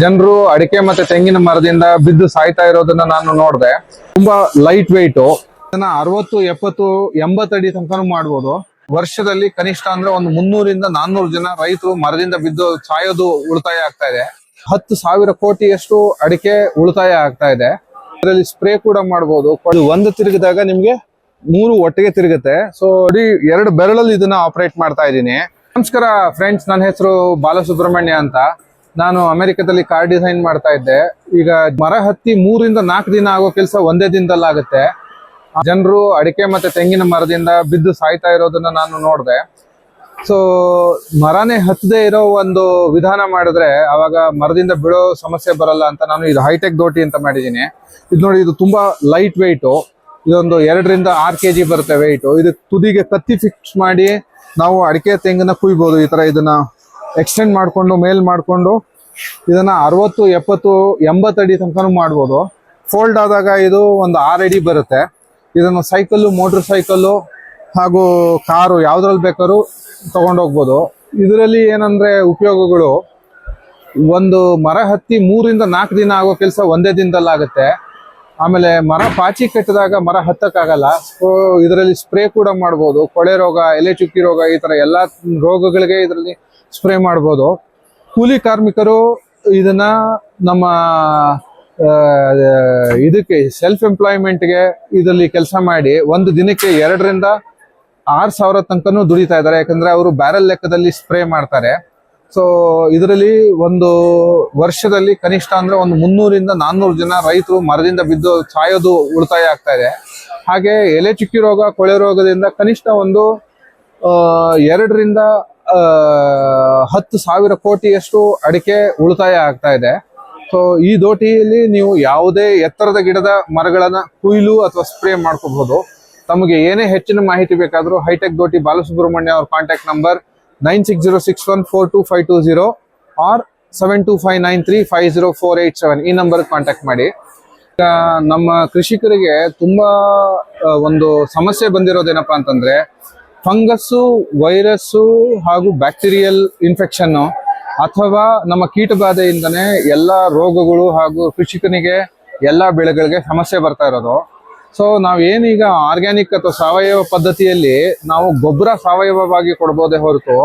ಜನರು ಅಡಿಕೆ ಮತ್ತೆ ತೆಂಗಿನ ಮರದಿಂದ ಬಿದ್ದು ಸಾಯ್ತಾ ಇರೋದನ್ನ ನಾನು ನೋಡಿದೆ. ತುಂಬಾ ಲೈಟ್ ವೆಯ್ಟ್ ಇದನ್ನ ಅರವತ್ತು, ಎಪ್ಪತ್ತು, ಎಂಬತ್ತು ಅಡಿ ತನಕನೂ ಮಾಡ್ಬೋದು. ವರ್ಷದಲ್ಲಿ ಕನಿಷ್ಠ ಅಂದ್ರೆ ಒಂದು ಮುನ್ನೂರಿಂದ ನಾನ್ನೂರು ಜನ ರೈತರು ಮರದಿಂದ ಬಿದ್ದು ಸಾಯೋದು ಉಳಿತಾಯ ಆಗ್ತಾ ಇದೆ. ಹತ್ತು ಸಾವಿರ ಕೋಟಿಯಷ್ಟು ಅಡಿಕೆ ಉಳಿತಾಯ ಆಗ್ತಾ ಇದೆ. ಅದರಲ್ಲಿ ಸ್ಪ್ರೇ ಕೂಡ ಮಾಡಬಹುದು ಒಂದು ತಿರುಗಿದಾಗ ನಿಮ್ಗೆ ಮೂರು ಒಟ್ಟಿಗೆ ತಿರುಗುತ್ತೆ. ಸೊ ಅಡಿ ಎರಡು ಬೆರಳಲ್ಲಿ ಇದನ್ನ ಆಪರೇಟ್ ಮಾಡ್ತಾ ಇದ್ದೀನಿ. ನಮಸ್ಕಾರ ಫ್ರೆಂಡ್ಸ್ ನನ್ನ ಹೆಸರು ಬಾಲಸುಬ್ರಹ್ಮಣ್ಯ ಅಂತ. ನಾನು ಅಮೆರಿಕದಲ್ಲಿ ಕಾರ್ ಡಿಸೈನ್ ಮಾಡ್ತಾ ಇದ್ದೆ. ಈಗ ಮರ ಹತ್ತಿ ಮೂರಿಂದ ನಾಲ್ಕು ದಿನ ಆಗೋ ಕೆಲಸ ಒಂದೇ ದಿನದಲ್ಲಿ ಆಗುತ್ತೆ. ಜನರು ಅಡಿಕೆ ಮತ್ತೆ ತೆಂಗಿನ ಮರದಿಂದ ಬಿದ್ದು ಸಾಯ್ತಾ ಇರೋದನ್ನ ನಾನು ನೋಡಿದೆ. ಸೊ ಮರನೇ ಹತ್ತದೇ ಇರೋ ಒಂದು ವಿಧಾನ ಮಾಡಿದ್ರೆ ಅವಾಗ ಮರದಿಂದ ಬಿಡೋ ಸಮಸ್ಯೆ ಬರಲ್ಲ ಅಂತ ನಾನು ಇದು ಹೈಟೆಕ್ ದೋಟಿ ಅಂತ ಮಾಡಿದ್ದೀನಿ. ಇದು ನೋಡಿ, ಇದು ತುಂಬಾ ಲೈಟ್ ವೆಯ್ಟು ಇದೊಂದು ಎರಡರಿಂದ ಆರು ಕೆ ಜಿ ಬರುತ್ತೆ ವೆಯ್ಟು ಇದು ತುದಿಗೆ ಕತ್ತಿ ಫಿಕ್ಸ್ ಮಾಡಿ ನಾವು ಅಡಿಕೆ ತೆಂಗನ್ನ ಕುಯ್ಬೋದು ಈ ತರ ಇದನ್ನ. ಎಕ್ಸ್ಟೆಂಡ್ ಮಾಡ್ಕೊಂಡು ಮೇಲ್ ಮಾಡ್ಕೊಂಡು, ಇದನ್ನ ಅರವತ್ತು, ಎಪ್ಪತ್ತು, ಎಂಬತ್ತು ಅಡಿ ತನಕನೂ ಮಾಡ್ಬೋದು. ಫೋಲ್ಡ್ ಆದಾಗ ಇದು ಒಂದು ಆರು ಅಡಿ ಬರುತ್ತೆ. ಇದನ್ನು ಸೈಕಲ್ಲು ಮೋಟರ್ ಸೈಕಲ್ಲು ಹಾಗೂ ಕಾರು ಯಾವ್ದ್ರಲ್ಲಿ ಬೇಕಾದ್ರೂ ತಗೊಂಡೋಗ್ಬೋದು ಇದರಲ್ಲಿ ಏನಂದ್ರೆ ಉಪಯೋಗಗಳು, ಒಂದು ಮರ ಹತ್ತಿ ಮೂರಿಂದ ನಾಲ್ಕು ದಿನ ಆಗೋ ಕೆಲಸ ಒಂದೇ ದಿನದಲ್ಲಿ ಆಗುತ್ತೆ. ಆಮೇಲೆ ಮರ ಪಾಚಿ ಕಟ್ಟಿದಾಗ ಮರ ಹತ್ತಕ್ಕಾಗಲ್ಲ. ಸೊ ಇದರಲ್ಲಿ ಸ್ಪ್ರೇ ಕೂಡ ಮಾಡ್ಬೋದು. ಕೊಳೆ ರೋಗ, ಎಲೆ ಚುಕ್ಕಿ ರೋಗ ಈ ತರ ಎಲ್ಲಾ ರೋಗಗಳಿಗೆ ಇದರಲ್ಲಿ ಸ್ಪ್ರೇ ಮಾಡ್ಬೋದು. ಕೂಲಿ ಕಾರ್ಮಿಕರು ಇದನ್ನ ನಮ್ಮ ಇದಕ್ಕೆ ಸೆಲ್ಫ್ ಎಂಪ್ಲಾಯ್ಮೆಂಟ್ಗೆ ಇದರಲ್ಲಿ ಕೆಲಸ ಮಾಡಿ ಒಂದು ದಿನಕ್ಕೆ ಎರಡರಿಂದ ಆರು ಸಾವಿರ ತನಕನೂ ದುಡಿತಾ ಇದ್ದಾರೆ. ಯಾಕಂದ್ರೆ ಅವರು ಬ್ಯಾರಲ್ ಲೆಕ್ಕದಲ್ಲಿ ಸ್ಪ್ರೇ ಮಾಡ್ತಾರೆ. ಸೊ ಇದರಲ್ಲಿ ಒಂದು ವರ್ಷದಲ್ಲಿ ಕನಿಷ್ಠ ಅಂದ್ರೆ ಒಂದು ಮುನ್ನೂರಿಂದ ನಾನ್ನೂರು ಜನ ರೈತರು ಮರದಿಂದ ಬಿದ್ದು ಸಾಯೋದು ಉಳಿತಾಯ ಆಗ್ತಾ ಇದೆ. ಹಾಗೆ ಎಲೆ ಚುಕ್ಕಿ ರೋಗ, ಕೊಳೆ ರೋಗದಿಂದ ಕನಿಷ್ಠ ಒಂದು ಎರಡರಿಂದ ಹತ್ತು ಸಾವಿರ ಕೋಟಿಯಷ್ಟು ಅಡಿಕೆ ಉಳಿತಾಯ ಆಗ್ತಾ ಇದೆ. ಸೊ ಈ ದೋಟಿಯಲ್ಲಿ ನೀವು ಯಾವುದೇ ಎತ್ತರದ ಗಿಡದ ಮರಗಳನ್ನ ಕುಯ್ಲು ಅಥವಾ ಸ್ಪ್ರೇ ಮಾಡ್ಕೋಬಹುದು. ತಮಗೆ ಏನೇ ಹೆಚ್ಚಿನ ಮಾಹಿತಿ ಬೇಕಾದರೂ ಹೈಟೆಕ್ ದೋಟಿ ಬಾಲಸುಬ್ರಹ್ಮಣ್ಯ ಅವರ contact number nine six zero six one four two five two zero or seven two five nine three five zero four eight seven ಈ ನಂಬರ್ ಕಾಂಟ್ಯಾಕ್ಟ್ ಮಾಡಿ. ನಮ್ಮ ಕೃಷಿಕರಿಗೆ ತುಂಬಾ ಒಂದು ಸಮಸ್ಯೆ ಬಂದಿರೋದೇನಪ್ಪ ಅಂತಂದ್ರೆ ಫಂಗಸ್ಸು, ವೈರಸ್ಸು ಹಾಗೂ ಬ್ಯಾಕ್ಟೀರಿಯಲ್ ಇನ್ಫೆಕ್ಷನ್ ಅಥವಾ ನಮ್ಮ ಕೀಟಬಾಧೆಯಿಂದನೇ ಎಲ್ಲ ರೋಗಗಳು ಹಾಗೂ ಕೃಷಿಕನಿಗೆ ಎಲ್ಲ ಬೆಳೆಗಳಿಗೆ ಸಮಸ್ಯೆ ಬರ್ತಾ ಇರೋದು. ಸೊ ನಾವು ಏನೀಗ ಆರ್ಗ್ಯಾನಿಕ್ ಅಥವಾ ಸಾವಯವ ಪದ್ಧತಿಯಲ್ಲಿ ನಾವು ಗೊಬ್ಬರ ಸಾವಯವವಾಗಿ ಕೊಡ್ಬೋದೇ ಹೊರತು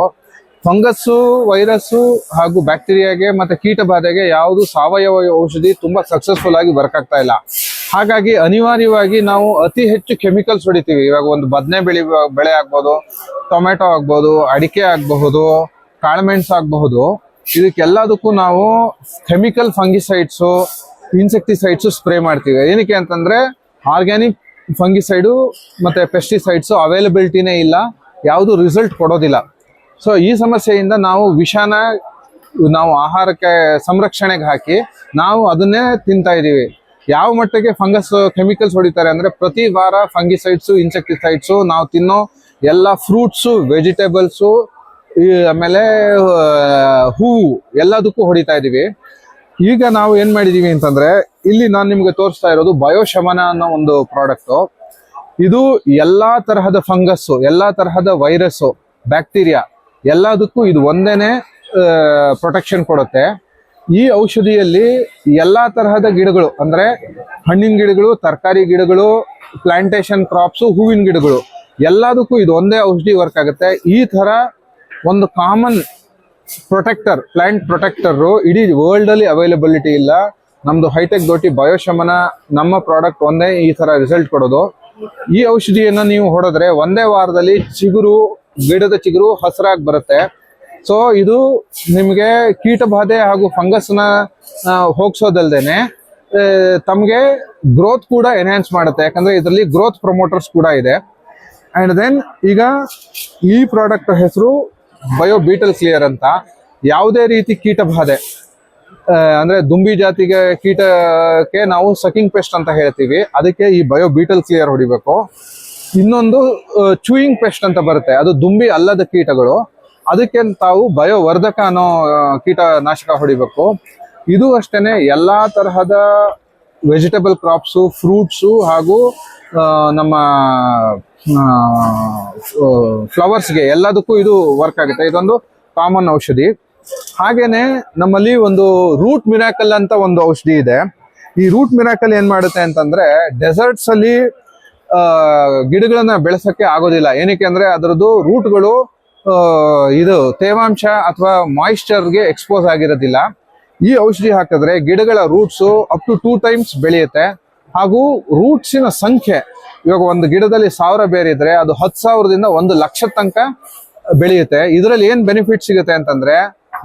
ಫಂಗಸ್ಸು, ವೈರಸ್ಸು ಹಾಗೂ ಬ್ಯಾಕ್ಟೀರಿಯಾಗೆ ಮತ್ತೆ ಕೀಟಬಾಧೆಗೆ ಯಾವುದು ಸಾವಯವ ಔಷಧಿ ತುಂಬಾ ಸಕ್ಸಸ್ಫುಲ್ ಆಗಿ ವರ್ಕ್ ಆಗ್ತಾ ಇಲ್ಲ. ಹಾಗಾಗಿ ಅನಿವಾರ್ಯವಾಗಿ ನಾವು ಅತಿ ಹೆಚ್ಚು ಕೆಮಿಕಲ್ಸ್ ಹೊಡಿತೀವಿ. ಇವಾಗ ಒಂದು ಬದನೆ ಬೆಳಿ ಬೆಳೆ ಆಗ್ಬೋದು ಟೊಮೆಟೊ ಆಗ್ಬೋದು, ಅಡಿಕೆ ಆಗಬಹುದು, ಕಾಳುಮೆಣ್ಸು ಆಗಬಹುದು. ಇದಕ್ಕೆಲ್ಲದಕ್ಕೂ ನಾವು ಕೆಮಿಕಲ್ ಫಂಗಿಸೈಡ್ಸು, ಇನ್ಸೆಕ್ಟಿಸೈಡ್ಸ್ ಸ್ಪ್ರೇ ಮಾಡ್ತೀವಿ. ಏನಕ್ಕೆ ಅಂತಂದ್ರೆ ಆರ್ಗ್ಯಾನಿಕ್ ಫಂಗಿಸೈಡು ಮತ್ತೆ ಪೆಸ್ಟಿಸೈಡ್ಸು ಅವೈಲಬಿಲಿಟಿನೇ ಇಲ್ಲ, ಯಾವುದು ರಿಸಲ್ಟ್ ಕೊಡೋದಿಲ್ಲ. ಸೊ, ಈ ಸಮಸ್ಯೆಯಿಂದ ನಾವು ವಿಷಾನ, ನಾವು ಆಹಾರಕ್ಕೆ ಸಂರಕ್ಷಣೆಗೆ ಹಾಕಿ ನಾವು ಅದನ್ನೇ ತಿಂತಾ ಇದೀವಿ. ಯಾವ ಮಟ್ಟಿಗೆ ಫಂಗಸ್, ಕೆಮಿಕಲ್ಸ್ ಹೊಡಿತಾರೆ ಅಂದ್ರೆ ಪ್ರತಿ ವಾರ ಫಂಗಿಸೈಡ್ಸ್, ಇನ್ಸೆಕ್ಟಿಸೈಡ್ಸ್ ನಾವು ತಿನ್ನೋ ಎಲ್ಲ ಫ್ರೂಟ್ಸು, ವೆಜಿಟೇಬಲ್ಸು ಆಮೇಲೆ ಹೂವು ಎಲ್ಲದಕ್ಕೂ ಹೊಡಿತಾ ಇದೀವಿ. ಈಗ ನಾವು ಏನ್ ಮಾಡಿದೀವಿ ಅಂತಂದ್ರೆ, ಇಲ್ಲಿ ನಾನು ನಿಮ್ಗೆ ತೋರಿಸ್ತಾ ಇರೋದು ಬಯೋಶಮನ ಅನ್ನೋ ಒಂದು ಪ್ರಾಡಕ್ಟ್ ಇದು ಎಲ್ಲಾ ತರಹದ ಫಂಗಸ್ ಎಲ್ಲಾ ತರಹದ ವೈರಸ್ ಬ್ಯಾಕ್ಟೀರಿಯಾ ಎಲ್ಲದಕ್ಕೂ ಇದು ಒಂದೇನೆ ಪ್ರೊಟೆಕ್ಷನ್ ಕೊಡುತ್ತೆ. ಈ ಔಷಧಿಯಲ್ಲಿ ಎಲ್ಲಾ ತರಹದ ಗಿಡಗಳು, ಅಂದ್ರೆ ಹಣ್ಣಿನ ಗಿಡಗಳು, ತರಕಾರಿ ಗಿಡಗಳು ಪ್ಲಾಂಟೇಶನ್ ಕ್ರಾಪ್ಸ್ ಹೂವಿನ ಗಿಡಗಳು, ಎಲ್ಲದಕ್ಕೂ ಇದು ಒಂದೇ ಔಷಧಿ ವರ್ಕ್ ಆಗುತ್ತೆ. ಈ ತರ ಒಂದು ಕಾಮನ್ ಪ್ರೊಟೆಕ್ಟರ್ ಪ್ಲಾಂಟ್ ಪ್ರೊಟೆಕ್ಟರ್ ಇಡೀ ವರ್ಲ್ಡ್ ಅಲ್ಲಿ ಅವೈಲಬಿಲಿಟಿ ಇಲ್ಲ. ನಮ್ದು ಹೈಟೆಕ್ ದೋಟಿ ಬಯೋಶಮನ ನಮ್ಮ ಪ್ರಾಡಕ್ಟ್ ಒಂದೇ ಈ ತರ ರಿಸಲ್ಟ್ ಕೊಡೋದು. ಈ ಔಷಧಿಯನ್ನ ನೀವು ಹೊಡೆದ್ರೆ ಒಂದೇ ವಾರದಲ್ಲಿ ಚಿಗುರು, ಗಿಡದ ಚಿಗುರು ಹಸಿರಾಗಿ ಬರುತ್ತೆ. ಸೊ ಇದು ನಿಮಗೆ ಕೀಟಬಾಧೆ ಹಾಗೂ ಫಂಗಸ್ನ ಹೋಗ್ಸೋದಲ್ದೇನೆ ತಮಗೆ ಗ್ರೋತ್ ಕೂಡ ಎನ್ಹಾನ್ಸ್ ಮಾಡುತ್ತೆ. ಯಾಕಂದ್ರೆ ಇದರಲ್ಲಿ ಗ್ರೋತ್ ಪ್ರಮೋಟರ್ಸ್ ಕೂಡ ಇದೆ. ಅಂಡ್ ದೆನ್ ಈಗ ಈ ಪ್ರಾಡಕ್ಟ್ ಹೆಸರು ಬಯೋ ಬೀಟಲ್ ಕ್ಲಿಯರ್ ಅಂತ. ಯಾವುದೇ ರೀತಿ ಕೀಟಬಾಧೆ ಬಾಧೆ ಅಂದ್ರೆ ದುಂಬಿ ಜಾತಿಗೆ ಕೀಟಕ್ಕೆ ನಾವು ಸಕಿಂಗ್ ಪೆಸ್ಟ್ ಅಂತ ಹೇಳ್ತೀವಿ. ಅದಕ್ಕೆ ಈ ಬಯೋ ಬೀಟಲ್ ಕ್ಲಿಯರ್ ಹೊಡಿಬೇಕು. ಇನ್ನೊಂದು ಚೂಯಿಂಗ್ ಪೆಸ್ಟ್ ಅಂತ ಬರುತ್ತೆ. ಅದು ದುಂಬಿ ಅಲ್ಲದ ಕೀಟಗಳು. ಅದಕ್ಕೆ ತಾವು ಬಯೋವರ್ಧಕ ಅನ್ನೋ ಕೀಟನಾಶಕ ಹೊಡಿಬೇಕು. ಇದು ಅಷ್ಟೇನೆ ಎಲ್ಲಾ ತರಹದ ವೆಜಿಟೇಬಲ್ ಕ್ರಾಪ್ಸು ಫ್ರೂಟ್ಸು ಹಾಗೂ ನಮ್ಮ ಫ್ಲವರ್ಸ್ಗೆ ಎಲ್ಲದಕ್ಕೂ ಇದು ವರ್ಕ್ ಆಗುತ್ತೆ. ಇದೊಂದು ಕಾಮನ್ ಔಷಧಿ. ಹಾಗೇನೆ ನಮ್ಮಲ್ಲಿ ಒಂದು ರೂಟ್ ಮಿರಾಕಲ್ ಅಂತ ಒಂದು ಔಷಧಿ ಇದೆ. ಈ ರೂಟ್ ಮಿರಾಕಲ್ ಏನ್ ಮಾಡುತ್ತೆ ಅಂತಂದ್ರೆ ಡೆಸರ್ಟ್ಸ್ ಅಲ್ಲಿ ಗಿಡಗಳನ್ನ ಬೆಳೆಸಕ್ಕೆ ಆಗೋದಿಲ್ಲ. ಏನಕ್ಕೆ ಅಂದ್ರೆ ಅದರದ್ದು ರೂಟ್ಗಳು ಇದು ತೇವಾಂಶ ಅಥವಾ ಮಾಯಿಶ್ಚರ್ಗೆ ಎಕ್ಸ್ಪೋಸ್ ಆಗಿರೋದಿಲ್ಲ. ಈ ಔಷಧಿ ಹಾಕಿದ್ರೆ ಗಿಡಗಳ roots up to two times ಬೆಳೆಯುತ್ತೆ. ಹಾಗೂ ರೂಟ್ಸಿನ ಸಂಖ್ಯೆ, ಇವಾಗ ಒಂದು ಗಿಡದಲ್ಲಿ ಸಾವಿರ ಇದ್ರೆ ಅದು ಹತ್ತು ಸಾವಿರದಿಂದ ಒಂದು ಲಕ್ಷ ತನಕ ಬೆಳೆಯುತ್ತೆ. ಇದರಲ್ಲಿ ಏನ್ ಬೆನಿಫಿಟ್ ಸಿಗುತ್ತೆ ಅಂತಂದ್ರೆ,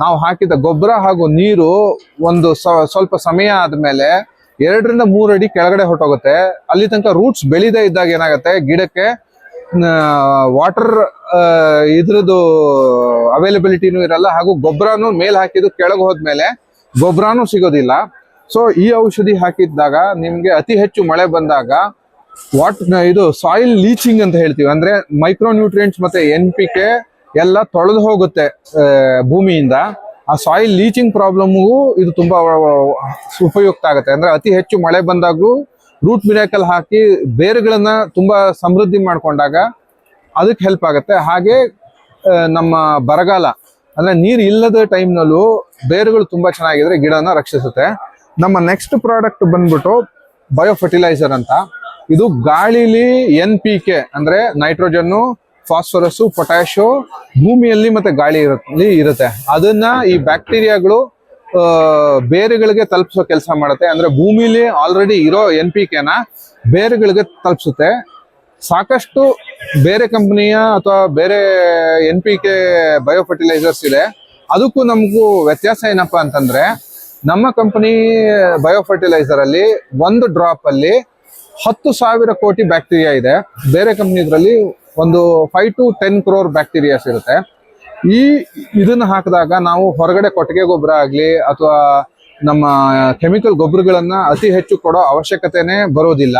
ನಾವು ಹಾಕಿದ ಗೊಬ್ಬರ ಹಾಗೂ ನೀರು ಒಂದು ಸ್ವಲ್ಪ ಸಮಯ ಆದ್ಮೇಲೆ ಎರಡರಿಂದ ಮೂರು ಅಡಿ ಕೆಳಗಡೆ ಹೊಟ್ಟೋಗುತ್ತೆ ಅಲ್ಲಿ ತನಕ ರೂಟ್ಸ್ ಬೆಳಿದೇ ಇದ್ದಾಗ ಏನಾಗುತ್ತೆ? ಗಿಡಕ್ಕೆ ವಾಟರ್ ಇದ್ರದ್ದು ಅವೈಲಬಿಲಿಟಿನೂ ಇರಲ್ಲ, ಹಾಗೂ ಗೊಬ್ಬರನು ಮೇಲ್ ಹಾಕಿದ್ದು ಕೆಳಗೆ ಹೋದ್ಮೇಲೆ ಗೊಬ್ಬರನೂ ಸಿಗೋದಿಲ್ಲ. ಸೊ ಈ ಔಷಧಿ ಹಾಕಿದ್ದಾಗ ನಿಮ್ಗೆ ಅತಿ ಹೆಚ್ಚು ಮಳೆ ಬಂದಾಗ ವಾಟ್ ಇದು ಸಾಯಿಲ್ ಲೀಚಿಂಗ್ ಅಂತ ಹೇಳ್ತೀವಿ. ಅಂದ್ರೆ ಮೈಕ್ರೋ ನ್ಯೂಟ್ರಿಯೆಂಟ್ಸ್ ಮತ್ತೆ ಎನ್ ಪಿ ಕೆ ಎಲ್ಲ ತೊಳೆದು ಹೋಗುತ್ತೆ ಭೂಮಿಯಿಂದ. ಆ ಸಾಯಿಲ್ ಲೀಚಿಂಗ್ ಪ್ರಾಬ್ಲಮ್ಗೂ ಇದು ತುಂಬಾ ಉಪಯುಕ್ತ ಆಗುತ್ತೆ. ಅಂದ್ರೆ ಅತಿ ಹೆಚ್ಚು ಮಳೆ ಬಂದಾಗೂ ರೂಟ್ ಮಿರಾಕಲ್ ಹಾಕಿ ಬೇರುಗಳನ್ನ ತುಂಬಾ ಸಮೃದ್ಧಿ ಮಾಡ್ಕೊಂಡಾಗ ಅದಕ್ಕೆ ಹೆಲ್ಪ್ ಆಗುತ್ತೆ. ಹಾಗೆ ನಮ್ಮ ಬರಗಾಲ, ಅಂದ್ರೆ ನೀರು ಇಲ್ಲದ ಟೈಮ್ನಲ್ಲೂ ಬೇರುಗಳು ತುಂಬಾ ಚೆನ್ನಾಗಿದ್ರೆ ಗಿಡನ ರಕ್ಷಿಸುತ್ತೆ. ನಮ್ಮ ನೆಕ್ಸ್ಟ್ ಪ್ರಾಡಕ್ಟ್ ಬಂದ್ಬಿಟ್ಟು ಬಯೋ ಫರ್ಟಿಲೈಸರ್ ಅಂತ. ಇದು ಗಾಳಿಲಿ ಎನ್ ಪಿ ಕೆ ಅಂದ್ರೆ ನೈಟ್ರೋಜನ್ನು ಫಾಸ್ಫರಸ್ ಪೊಟ್ಯಾಶೋ ಭೂಮಿಯಲ್ಲಿ ಮತ್ತೆ ಗಾಳಿ ಇರುತ್ತೆ. ಅದನ್ನ ಈ ಬ್ಯಾಕ್ಟೀರಿಯಾಗಳು ಬೇರುಗಳಿಗೆ ತಲುಪಿಸೋ ಕೆಲಸ ಮಾಡುತ್ತೆ. ಅಂದ್ರೆ ಭೂಮಿಲಿ ಆಲ್ರೆಡಿ ಇರೋ ಎನ್ ಪಿ ಕೆನ ಬೇರುಗಳಿಗೆ ತಲುಪಿಸುತ್ತೆ. ಸಾಕಷ್ಟು ಬೇರೆ ಕಂಪನಿಯ ಅಥವಾ ಬೇರೆ N P K bio fertilizers ಇದೆ. ಅದಕ್ಕೂ ನಮಗೂ ವ್ಯತ್ಯಾಸ ಏನಪ್ಪಾ ಅಂತಂದ್ರೆ, ನಮ್ಮ ಕಂಪನಿ ಬಯೋ ಫರ್ಟಿಲೈಸರ್ ಅಲ್ಲಿ ಒಂದು ಡ್ರಾಪ್ ಅಲ್ಲಿ ಹತ್ತು ಸಾವಿರ ಕೋಟಿ ಬ್ಯಾಕ್ಟೀರಿಯಾ ಇದೆ. ಬೇರೆ ಕಂಪ್ನಿದ್ರಲ್ಲಿ ಒಂದು five to ten crore bacterias ಇರುತ್ತೆ. ಈ ಇದನ್ನ ಹಾಕಿದಾಗ ನಾವು ಹೊರಗಡೆ ಕೊಟ್ಟಿಗೆ ಗೊಬ್ಬರ ಆಗ್ಲಿ ಅಥವಾ ನಮ್ಮ ಕೆಮಿಕಲ್ ಗೊಬ್ಬರಗಳನ್ನ ಅತಿ ಹೆಚ್ಚು ಕೊಡೋ ಅವಶ್ಯಕತೆನೆ ಬರೋದಿಲ್ಲ.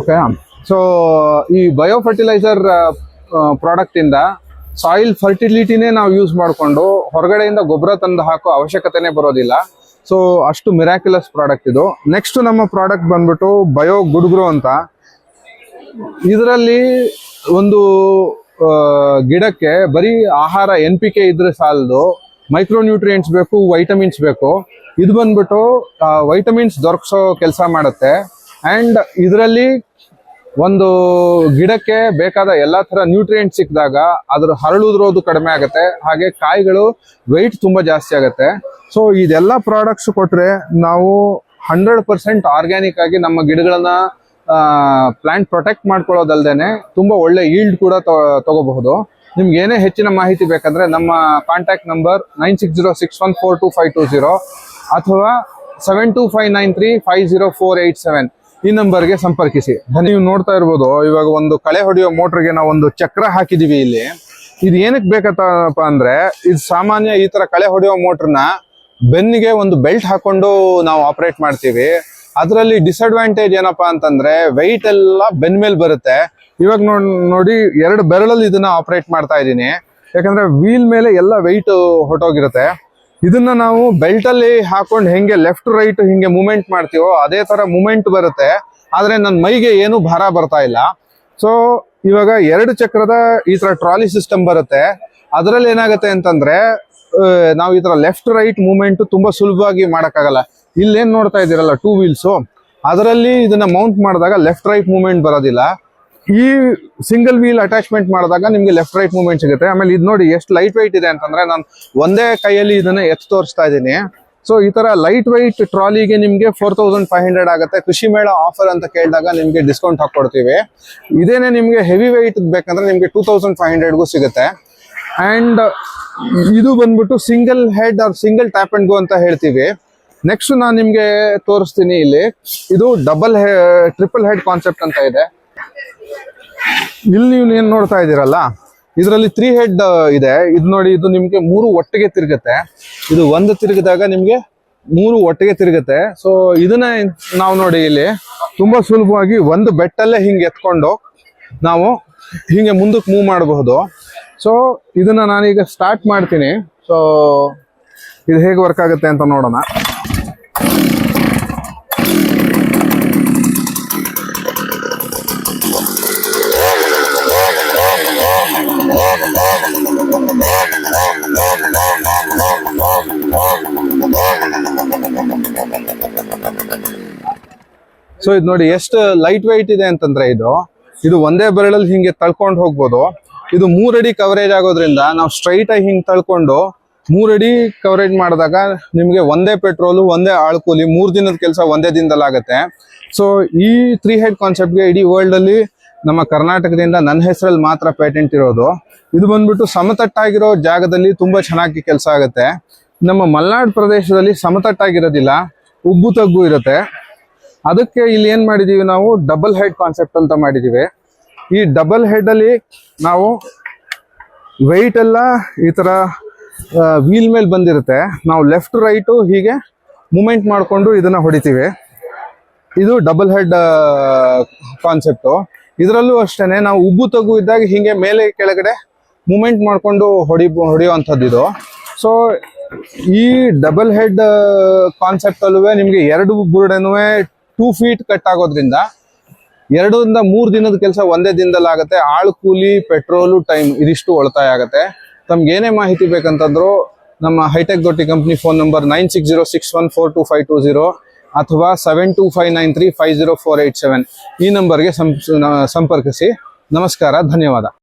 ಓಕೆ. ಸೊ ಈ ಬಯೋ ಫರ್ಟಿಲೈಸರ್ ಪ್ರಾಡಕ್ಟ್ ಇಂದ ಸಾಯಿಲ್ ಫರ್ಟಿಲಿಟಿನೇ ನಾವು ಯೂಸ್ ಮಾಡಿಕೊಂಡು ಹೊರಗಡೆಯಿಂದ ಗೊಬ್ಬರ ತಂದು ಹಾಕೋ ಅವಶ್ಯಕತೆನೇ ಬರೋದಿಲ್ಲ. ಸೊ ಅಷ್ಟು ಮಿರಾಕ್ಯುಲಸ್ ಪ್ರಾಡಕ್ಟ್ ಇದು. ನೆಕ್ಸ್ಟ್ ನಮ್ಮ ಪ್ರಾಡಕ್ಟ್ ಬಂದ್ಬಿಟ್ಟು ಬಯೋ ಗುಡ್ಗ್ರೋ ಅಂತ. ಇದರಲ್ಲಿ ಒಂದು ಗಿಡಕ್ಕೆ ಬರೀ ಆಹಾರ ಎನ್ ಪಿ ಕೆ ಇದ್ರೆ ಸಾಲದು ಮೈಕ್ರೋ ನ್ಯೂಟ್ರಿಯೆಂಟ್ಸ್ ಬೇಕು ವೈಟಮಿನ್ಸ್ ಬೇಕು. ಇದು ಬಂದ್ಬಿಟ್ಟು ವೈಟಮಿನ್ಸ್ ದೊರಕಿಸೋ ಕೆಲಸ ಮಾಡುತ್ತೆ. ಅಂಡ್ ಇದರಲ್ಲಿ ಒಂದು ಗಿಡಕ್ಕೆ ಬೇಕಾದ ಎಲ್ಲ ತರ ನ್ಯೂಟ್ರಿಯೆಂಟ್ ಸಿಕ್ಕಿದಾಗ ಅದ್ರ ಹರಳುದ್ರೋದು ಕಡಿಮೆ ಆಗುತ್ತೆ. ಹಾಗೆ ಕಾಯಿಗಳು ವೆಯ್ಟ್ ತುಂಬಾ ಜಾಸ್ತಿ ಆಗುತ್ತೆ. ಸೊ ಇದೆಲ್ಲ ಪ್ರಾಡಕ್ಟ್ಸ್ ಕೊಟ್ರೆ ನಾವು ಹಂಡ್ರೆಡ್ ಪರ್ಸೆಂಟ್ ಆರ್ಗ್ಯಾನಿಕ್ ಆಗಿ ನಮ್ಮ ಗಿಡಗಳನ್ನ ಪ್ಲಾಂಟ್ ಪ್ರೊಟೆಕ್ಟ್ ಮಾಡ್ಕೊಳ್ಳೋದಲ್ದೇನೆ ತುಂಬಾ ಒಳ್ಳೆ ಈಲ್ಡ್ ಕೂಡ ತಗೋ- ತಗೋಬಹುದು. ನಿಮ್ಗೆ ಏನೇ ಹೆಚ್ಚಿನ ಮಾಹಿತಿ ಬೇಕಂದ್ರೆ ನಮ್ಮ contact number nine six zero six one four two five two zero ಅಥವಾ seven two five nine three five zero four eight seven ಈ ನಂಬರ್ಗೆ ಸಂಪರ್ಕಿಸಿ. ನೀವು ನೋಡ್ತಾ ಇರ್ಬೋದು, ಇವಾಗ ಒಂದು ಕಳೆ ಹೊಡೆಯೋ ಮೋಟರ್ಗೆ ನಾವು ಒಂದು ಚಕ್ರ ಹಾಕಿದೀವಿ ಇಲ್ಲಿ. ಇದು ಏನಕ್ಕೆ ಬೇಕತ್ತಪ್ಪ ಅಂದ್ರೆ, ಇದು ಸಾಮಾನ್ಯ ಈ ತರ ಕಳೆ ಹೊಡೆಯೋ ಮೋಟರ್ನ ಬೆನ್ನಿಗೆ ಒಂದು ಬೆಲ್ಟ್ ಹಾಕೊಂಡು ನಾವು ಆಪರೇಟ್ ಮಾಡ್ತೀವಿ. ಅದರಲ್ಲಿ ಡಿಸ್ಅಡ್ವಾಂಟೇಜ್ ಏನಪ್ಪಾ ಅಂತಂದ್ರೆ ವೆಯ್ಟ್ ಎಲ್ಲ ಬೆನ್ ಮೇಲೆ ಬರುತ್ತೆ. ಇವಾಗ ನೋಡ್ ಎರಡು ಬೆರಳಲ್ಲಿ ಇದನ್ನ ಆಪರೇಟ್ ಮಾಡ್ತಾ ಇದ್ದೀನಿ. ಯಾಕಂದ್ರೆ ವೀಲ್ ಮೇಲೆ ಎಲ್ಲ ವೆಯ್ಟ್ ಹೊಟ್ಟೋಗಿರುತ್ತೆ ಇದನ್ನ ನಾವು ಬೆಲ್ಟ್ ಅಲ್ಲಿ ಹಾಕೊಂಡು ಹೆಂಗೆ ಲೆಫ್ಟ್ ರೈಟ್ ಹಿಂಗೆ ಮೂಮೆಂಟ್ ಮಾಡ್ತೀವೋ ಅದೇ ತರ ಮೂಮೆಂಟ್ ಬರುತ್ತೆ. ಆದ್ರೆ ನನ್ನ ಮೈಗೆ ಏನು ಭಾರ ಬರ್ತಾ ಇಲ್ಲ. ಸೊ ಇವಾಗ ಎರಡು ಚಕ್ರದ ಈ ತರ ಟ್ರಾಲಿ ಸಿಸ್ಟಮ್ ಬರುತ್ತೆ. ಅದರಲ್ಲಿ ಏನಾಗುತ್ತೆ ಅಂತಂದ್ರೆ ನಾವು ಈ ತರ ಲೆಫ್ಟ್ ರೈಟ್ ಮೂಮೆಂಟ್ ತುಂಬಾ ಸುಲಭವಾಗಿ ಮಾಡಕ್ಕಾಗಲ್ಲ. ಇಲ್ಲೇನ್ ನೋಡ್ತಾ ಇದ್ದೀರಲ್ಲ ಟೂ ವೀಲ್ಸ್ ಅದರಲ್ಲಿ ಇದನ್ನ ಮೌಂಟ್ ಮಾಡಿದಾಗ ಲೆಫ್ಟ್ ರೈಟ್ ಮೂವ್ಮೆಂಟ್ ಬರೋದಿಲ್ಲ. ಈ ಸಿಂಗಲ್ ವೀಲ್ ಅಟ್ಯಾಚ್ಮೆಂಟ್ ಮಾಡಿದಾಗ ನಿಮ್ಗೆ ಲೆಫ್ಟ್ ರೈಟ್ ಮೂವ್ಮೆಂಟ್ ಸಿಗುತ್ತೆ. ಆಮೇಲೆ ಇದು ನೋಡಿ ಎಷ್ಟು ಲೈಟ್ ವೈಟ್ ಇದೆ ಅಂತಂದ್ರೆ ನಾನು ಒಂದೇ ಕೈಯಲ್ಲಿ ಇದನ್ನ ಎತ್ತು ತೋರಿಸ್ತಾ ಇದ್ದೀನಿ. ಸೊ ಈ ತರ ಲೈಟ್ ವೈಟ್ ಟ್ರಾಲಿಗೆ ನಿಮಗೆ ಫೋರ್ ತೌಸಂಡ್ ಫೈವ್ ಹಂಡ್ರೆಡ್ ಆಗುತ್ತೆ. ಕೃಷಿ ಮೇಳ ಆಫರ್ ಅಂತ ಕೇಳಿದಾಗ ನಿಮ್ಗೆ ಡಿಸ್ಕೌಂಟ್ ಹಾಕೊಡ್ತೀವಿ ಇದೇನೆ ನಿಮಗೆ ಹೆವಿ ವೈಟ್ ಬೇಕಂದ್ರೆ ನಿಮಗೆ ಟೂ ತೌಸಂಡ್ ಫೈವ್ ಹಂಡ್ರೆಡ್ಗೂ ಸಿಗುತ್ತೆ. ಅಂಡ್ ಇದು ಬಂದ್ಬಿಟ್ಟು single head or single tap and go ಅಂತ ಹೇಳ್ತೀವಿ. ನೆಕ್ಸ್ಟ್ ನಾನು ನಿಮ್ಗೆ ತೋರಿಸ್ತೀನಿ ಇಲ್ಲಿ. ಇದು ಡಬಲ್ ಟ್ರಿಪಲ್ ಹೆಡ್ ಕಾನ್ಸೆಪ್ಟ್ ಅಂತ ಇದೆ. ಇಲ್ಲಿ ನೀವು ಏನ್ ನೋಡ್ತಾ ಇದ್ದೀರಲ್ಲ, ಇದರಲ್ಲಿ ತ್ರೀ ಹೆಡ್ ಇದೆ. ಇದು ನೋಡಿ, ಇದು ನಿಮ್ಗೆ ಮೂರು ಒಟ್ಟಿಗೆ ತಿರುಗುತ್ತೆ. ಇದು ಒಂದು ತಿರುಗಿದಾಗ ನಿಮ್ಗೆ ಮೂರು ಒಟ್ಟಿಗೆ ತಿರುಗುತ್ತೆ. ಸೊ ಇದನ್ನ ನಾವು ನೋಡಿ ಇಲ್ಲಿ. ತುಂಬಾ ಸುಲಭವಾಗಿ ಒಂದು ಬೆಟ್ಟಲ್ಲೇ ಹಿಂಗೆ ಎತ್ಕೊಂಡು ನಾವು ಹಿಂಗೆ ಮುಂದಕ್ಕೆ ಮೂವ್ ಮಾಡಬಹುದು. ಸೊ ಇದನ್ನ ನಾನೀಗ ಸ್ಟಾರ್ಟ್ ಮಾಡ್ತೀನಿ. ಸೊ ಇದು ಹೇಗೆ ವರ್ಕ್ ಆಗುತ್ತೆ ಅಂತ ನೋಡೋಣ. ಸೊ ಇದು ನೋಡಿ ಎಷ್ಟು ಲೈಟ್ ವೈಟ್ ಇದೆ ಅಂತಂದ್ರೆ ಇದು. ಇದು ಒಂದೇ ಬೆರಳಲ್ಲಿ ಹಿಂಗೆ ತಳ್ಕೊಂಡು ಹೋಗ್ಬೋದು. ಇದು ಮೂರಡಿ ಕವರೇಜ್ ಆಗೋದ್ರಿಂದ ನಾವು ಸ್ಟ್ರೈಟ್ ಆಗಿ ಹಿಂಗೆ ತಳ್ಕೊಂಡು ಮೂರಡಿ ಕವರೇಜ್ ಮಾಡಿದಾಗ ನಿಮಗೆ ಒಂದೇ ಪೆಟ್ರೋಲು ಒಂದೇ ಆಳ್ಕೂಲಿ ಮೂರು ದಿನದ ಕೆಲಸ ಒಂದೇ ದಿನದಲ್ಲಿ ಆಗುತ್ತೆ ಸೊ ಈ ತ್ರೀ ಹೆಡ್ ಕಾನ್ಸೆಪ್ಟ್ಗೆ ಇಡೀ ವರ್ಲ್ಡ್ ಅಲ್ಲಿ ನಮ್ಮ ಕರ್ನಾಟಕದಿಂದ ನನ್ನ ಹೆಸರಲ್ಲಿ ಮಾತ್ರ ಪೇಟೆಂಟ್ ಇರೋದು. ಇದು ಬಂದ್ಬಿಟ್ಟು ಸಮತಟ್ಟಾಗಿರೋ ಜಾಗದಲ್ಲಿ ತುಂಬಾ ಚೆನ್ನಾಗಿ ಕೆಲಸ ಆಗುತ್ತೆ. ನಮ್ಮ ಮಲೆನಾಡು ಪ್ರದೇಶದಲ್ಲಿ ಸಮತಟ್ಟಾಗಿರೋದಿಲ್ಲ ಉಬ್ಬು ತಗ್ಗು ಇರುತ್ತೆ. ಅದಕ್ಕೆ ಇಲ್ಲಿ ಏನು ಮಾಡಿದೀವಿ ನಾವು? ಡಬಲ್ ಹೆಡ್ ಕಾನ್ಸೆಪ್ಟ್ ಅಂತ ಮಾಡಿದೀವಿ. ಈ ಡಬಲ್ ಹೆಡ್ ಅಲ್ಲಿ ನಾವು ವೆಯ್ಟ್ ಎಲ್ಲ ಈ ತರ ವೀಲ್ ಮೇಲೆ ಬಂದಿರುತ್ತೆ. ನಾವು ಲೆಫ್ಟ್ ರೈಟು ಹೀಗೆ ಮೂಮೆಂಟ್ ಮಾಡಿಕೊಂಡು ಇದನ್ನ ಹೊಡಿತೀವಿ. ಇದು ಡಬಲ್ ಹೆಡ್ ಕಾನ್ಸೆಪ್ಟು ಇದರಲ್ಲೂ ಅಷ್ಟೇನೆ, ನಾವು ಉಬ್ಬು ತಗ್ಗು ಇದ್ದಾಗ ಹಿಂಗೆ ಮೇಲೆ ಕೆಳಗಡೆ ಮೂಮೆಂಟ್ ಮಾಡಿಕೊಂಡು ಹೊಡಿ, ಹೊಡೆಯುವಂಥದ್ದು ಇದು. ಸೊ ಈ ಡಬಲ್ ಹೆಡ್ ಕಾನ್ಸೆಪ್ಟ್ ಅಲ್ಲೂ ನಿಮಗೆ ಎರಡು ಬುರುಡೆನೂ ಟೂ ಫೀಟ್ ಕಟ್ ಆಗೋದ್ರಿಂದ ಎರಡರಿಂದ ಮೂರು ದಿನದ ಕೆಲಸ ಒಂದೇ ದಿನದಲ್ಲಿ ಆಗುತ್ತೆ. ಆಳು ಕೂಲಿ ಪೆಟ್ರೋಲು ಟೈಮ್ ಇದಿಷ್ಟು ಉಳಿತಾಯ ಆಗುತ್ತೆ. ತಮ್ಗೆ ಏನೇ ಮಾಹಿತಿ ಬೇಕಂತಂದ್ರು ನಮ್ಮ ಹೈಟೆಕ್ ದೊಡ್ಡಿ company phone number nine six zero six one four two five two zero ಅಥವಾ seven two five nine three five zero four eight seven ಈ ನಂಬರ್ಗೆ ಸಂಪರ್ಕಿಸಿ. ನಮಸ್ಕಾರ, ಧನ್ಯವಾದ.